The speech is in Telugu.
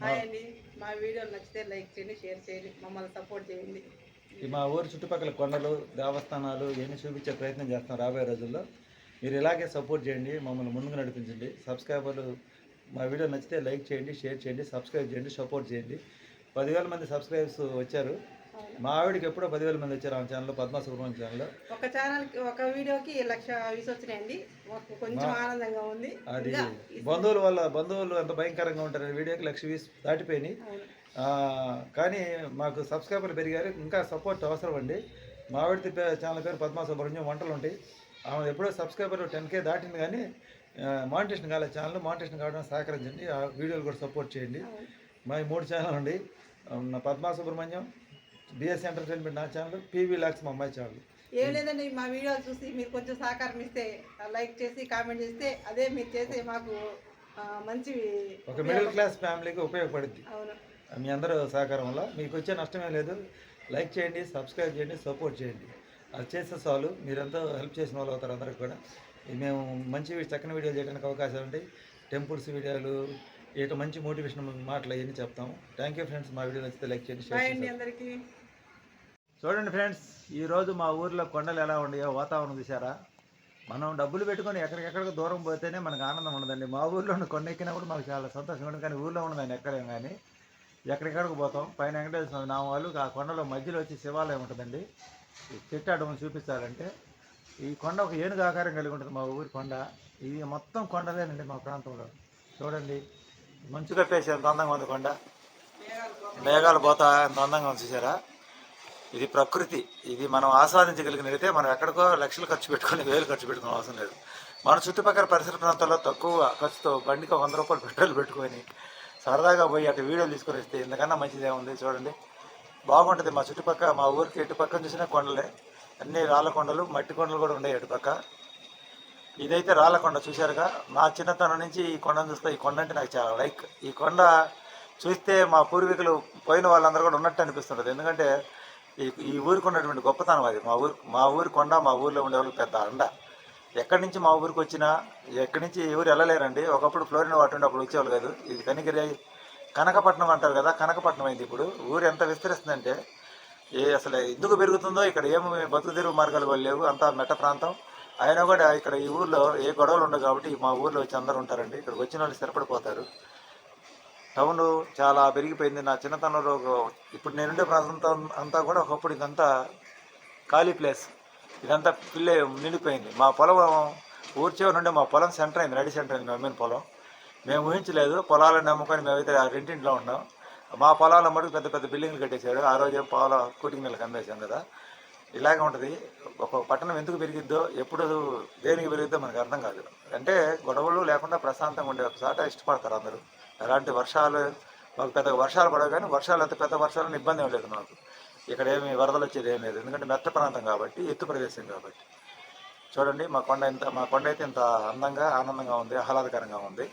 హాయ్ అండి. మా వీడియోలు నచ్చితే లైక్ చేయండి షేర్ చేయండి మమ్మల్ని సపోర్ట్ చేయండి. మా ఊరు చుట్టుపక్కల కొండలు దేవస్థానాలు ఇవన్నీ చూపించే ప్రయత్నం చేస్తాం రాబోయే రోజుల్లో. మీరు ఇలాగే సపోర్ట్ చేయండి మమ్మల్ని ముందుకు నడిపించండి. సబ్స్క్రైబర్లు మా వీడియో నచ్చితే లైక్ చేయండి షేర్ చేయండి సబ్స్క్రైబ్ చేయండి సపోర్ట్ చేయండి. పదివేల మంది సబ్స్క్రైబర్స్ వచ్చారు. మా ఆవిడకి ఎప్పుడో పదివేల మంది వచ్చారు ఆమె ఛానల్లో పద్మా సుబ్రహ్మణ్యం ఛానల్లో ఒక ఛానల్కి ఒక వీడియోకి లక్ష వ్యూస్ వచ్చినాయండి. కొంచెం ఆనందంగా ఉంది. అది బంధువుల వల్ల బంధువులు ఎంత భయంకరంగా ఉంటారు వీడియోకి లక్ష వ్యూస్ దాటిపోయినాయి. కానీ మాకు సబ్స్క్రైబర్లు పెరిగారు ఇంకా సపోర్ట్ అవసరం అండి. మా ఆవిడ ఛానల్ పేరు పద్మా సుబ్రహ్మణ్యం వంటలు ఉంటాయి. ఆమె ఎప్పుడో సబ్స్క్రైబర్ టెన్ కే దాటింది కానీ మానిటేషన్ కాలేదు. ఛానల్ మానిటేషన్ కావడం సహకరించండి. ఆ వీడియోలు కూడా సపోర్ట్ చేయండి. మా మూడు ఛానల్ అండి. నా పద్మా సుబ్రహ్మణ్యం బిఎస్ ఎంటర్టైన్మెంట్ నా ఛానల్ పీవీ లాక్స్ మా అమ్మాయి ఛానల్ ఏం లేదండి మా వీడియోలు చూసి మీరు కొంచెం సహకారం ఇస్తే లైక్ చేసి కామెంట్ చేస్తే అదే మీరు చేసే మాకు మంచి ఒక మిడిల్ క్లాస్ ఫ్యామిలీకి ఉపయోగపడుద్ది. అవును. మీ అందరూ సహకారం వల్ల మీకు వచ్చే నష్టమే లేదు. లైక్ చేయండి సబ్స్క్రైబ్ చేయండి సపోర్ట్ చేయండి. అది చేస్తే చాలు. మీరంతా హెల్ప్ చేసిన వాళ్ళు అవుతారు అందరికి కూడా. మేము మంచి చక్కని వీడియోలు చేయడానికి అవకాశం ఉంటాయి. టెంపుల్స్ వీడియోలు ఇటు మంచి మోటివేషన్ మాటలు అవన్నీ చెప్తాము థ్యాంక్ యూ ఫ్రెండ్స్ మా వీడియో నచ్చితే లైక్ చేయండి షేర్ చేయండి అందరికీ. చూడండి ఫ్రెండ్స్ ఈరోజు మా ఊర్లో కొండలు ఎలా ఉన్నాయో వాతావరణం చూసారా మనం డబ్బులు పెట్టుకొని ఎక్కడికెక్కడికి దూరం పోతేనే మనకు ఆనందం ఉండదండి. మా ఊర్లో ఉన్న కొండ ఎక్కినా కూడా మాకు చాలా సంతోషంగా ఉంటుంది కానీ ఊర్లో ఉన్నదాన్ని ఎక్కలేం కానీ ఎక్కడికెక్కడికి పోతాం. పైన వెంకటేశ్వర స్వామి నా వాళ్ళు ఆ కొండలో మధ్యలో వచ్చి శివాలయం ఉంటుందండి. చెట్టు అడవులు చూపించాలంటే ఈ కొండ ఒక ఏనుగు ఆకారం కలిగి ఉంటుంది మా ఊరి కొండ. ఇది మొత్తం కొండలేనండి మా ప్రాంతంలో. చూడండి. మంచు కప్పేసి ఎంత అందంగా ఉంది కొండ? మేఘాలు పోతా ఎంత అందంగా ఉంది చూసారా? ఇది ప్రకృతి. ఇది మనం ఆస్వాదించగలిగినైతే మనం ఎక్కడికో లక్షలు ఖర్చు పెట్టుకొని వేలు ఖర్చు పెట్టుకోవడం అవసరం లేదు. మన చుట్టుపక్కల పరిసర ప్రాంతాల్లో తక్కువ ఖర్చుతో బండికి వంద రూపాయలు పెట్రోల్ పెట్టుకొని సరదాగా పోయి అటు వీడియోలు తీసుకొని వస్తే ఇంతకన్నా మంచిదే ఉంది చూడండి. బాగుంటుంది మా చుట్టుపక్క మా ఊరికి ఎటు పక్కన చూసినా కొండలే. అన్ని రాళ్ళ కొండలు మట్టి కొండలు కూడా ఉన్నాయి అటు పక్క ఇదైతే రాళ్ళకొండ చూశారుగా? నా చిన్నతనం నుంచి ఈ కొండను చూస్తే ఈ కొండ అంటే నాకు చాలా లైక్. ఈ కొండ చూస్తే మా పూర్వీకులు పోయిన వాళ్ళందరూ కూడా ఉన్నట్టు అనిపిస్తుంటుంది. ఎందుకంటే ఈ ఈ ఊరికి ఉన్నటువంటి గొప్పతనం అది. మా ఊరు మా ఊరి కొండ మా ఊరిలో ఉండేవాళ్ళు పెద్ద అండ. ఎక్కడి నుంచి మా ఊరికి వచ్చినా ఎక్కడి నుంచి ఎవరు వెళ్ళలేరండి. ఒకప్పుడు ఫ్లోరిన్ వాటి ఉండి అప్పుడు వచ్చేవాళ్ళు కాదు. ఇది కనిగిరి కనకపట్నం అంటారు కదా కనకపట్నం అయింది ఇప్పుడు. ఊరు ఎంత విస్తరిస్తుందంటే ఏ అసలు ఎందుకు పెరుగుతుందో ఇక్కడ ఏమి బతుకు మార్గాలు కూడా లేవు. అంతా మెట్ట ప్రాంతం. అయినా కూడా ఇక్కడ ఈ ఊర్లో ఏ గొడవలు ఉండవు కాబట్టి మా ఊర్లో వచ్చి అందరూ ఉంటారండి. ఇక్కడికి వచ్చిన వాళ్ళు స్థిరపడిపోతారు. టౌన్ చాలా పెరిగిపోయింది. నా చిన్నతనంలో ఇప్పుడు నేనుండే ప్రాంతం అంతా కూడా ఒకప్పుడు ఇదంతా ఖాళీ ప్లేస్. ఇదంతా పిల్లే నిండిపోయింది. మా పొలం ఊరి చివరి నుండి మా పొలం సెంటర్ అయింది. రెడీ సెంటర్ అయింది మేము పొలం. మేము ఊహించలేదు. పొలాలను నమ్ముకొని మేమైతే ఆ రెండింటిలో ఉన్నాం. మా పొలాల మటుకు పెద్ద పెద్ద బిల్డింగ్లు కట్టేశాడు ఆ రోజే పొలం కూటింగ్ నెలకు అందేశాం కదా. ఇలాగే ఉంటుంది. ఒక పట్టణం ఎందుకు పెరిగిద్దో ఎప్పుడు దేనికి పెరిగిద్దో మనకు అర్థం కాదు. అంటే గొడవలు లేకుండా ప్రశాంతంగా ఉండే ఒకసాట ఇష్టపడతారు అందరూ. అలాంటి వర్షాలు మాకు పెద్ద వర్షాలు పడవు కానీ వర్షాలు అంత పెద్ద వర్షాలను ఇబ్బంది ఏం లేదు మాకు. ఇక్కడ ఏమి వరదలు వచ్చేది ఏం లేదు. ఎందుకంటే మెత్త ప్రాంతం కాబట్టి ఎత్తు ప్రదేశం కాబట్టి. చూడండి మా కొండ ఇంత మా కొండ అయితే ఇంత అందంగా ఆనందంగా ఉంది ఆహ్లాదకరంగా ఉంది.